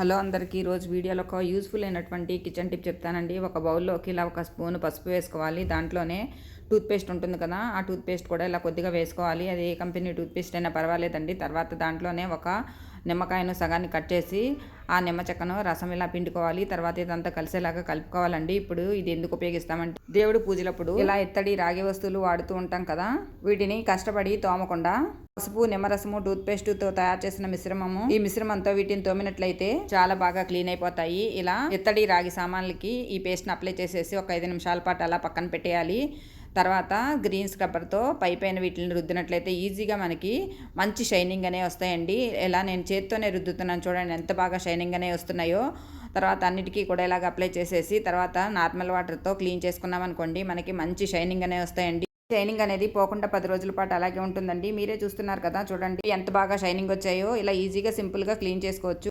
Hello అందరికీ ఈరోజు వీడియోలో ఒక యూస్ఫుల్ అయినటువంటి కిచెన్ టిప్ చెప్తానండి. ఒక బౌల్లోకి ఇలా ఒక స్పూన్ పసుపు వేసుకోవాలి. దాంట్లోనే టూత్పేస్ట్ ఉంటుంది కదా ఆ టూత్పేస్ట్ కూడా ఇలా కొద్దిగా వేసుకోవాలి. అది ఏ కంపెనీ టూత్పేస్ట్ అయినా పర్వాలేదండి. తర్వాత దాంట్లోనే ఒక నిమ్మకాయను సగాన్ని కట్ చేసి ఆ నిమ్మ చెక్కను రసం ఇలా పిండుకోవాలి. తర్వాత ఇదంతా కలిసేలాగా కలుపుకోవాలండి. ఇప్పుడు ఇది ఎందుకు ఉపయోగిస్తామంటే దేవుడు పూజలప్పుడు ఇలా ఎత్తడి రాగి వస్తువులు వాడుతూ ఉంటాం కదా. వీటిని కష్టపడి తోమకుండా పసుపు నిమ్మరసము టూత్ పేస్ట్తో తయారు చేసిన మిశ్రమము ఈ మిశ్రమంతో వీటిని తోమినట్లయితే చాలా బాగా క్లీన్ అయిపోతాయి. ఇలా ఎత్తడి రాగి సామాన్లకి ఈ పేస్ట్ని అప్లై చేసేసి ఒక ఐదు నిమిషాల పాటు అలా పక్కన పెట్టేయాలి. తర్వాత గ్రీన్ స్క్రబ్బర్తో పై పైన వీటిని రుద్దినట్లయితే ఈజీగా మనకి మంచి షైనింగ్ అనే వస్తాయండి. ఎలా నేను చేత్తోనే రుద్దుతున్నాను చూడండి ఎంత బాగా షైనింగ్ అనే వస్తున్నాయో. తర్వాత అన్నిటికీ కూడా ఇలాగ అప్లై చేసేసి తర్వాత నార్మల్ వాటర్తో క్లీన్ చేసుకున్నాం అనుకోండి మనకి మంచి షైనింగ్ అనే వస్తాయండి. షైనింగ్ అనేది పోకుండా పది రోజుల పాటు అలాగే ఉంటుందండి. మీరే చూస్తున్నారు కదా చూడండి ఎంత బాగా షైనింగ్ వచ్చాయో. ఇలా ఈజీగా సింపుల్గా క్లీన్ చేసుకోవచ్చు.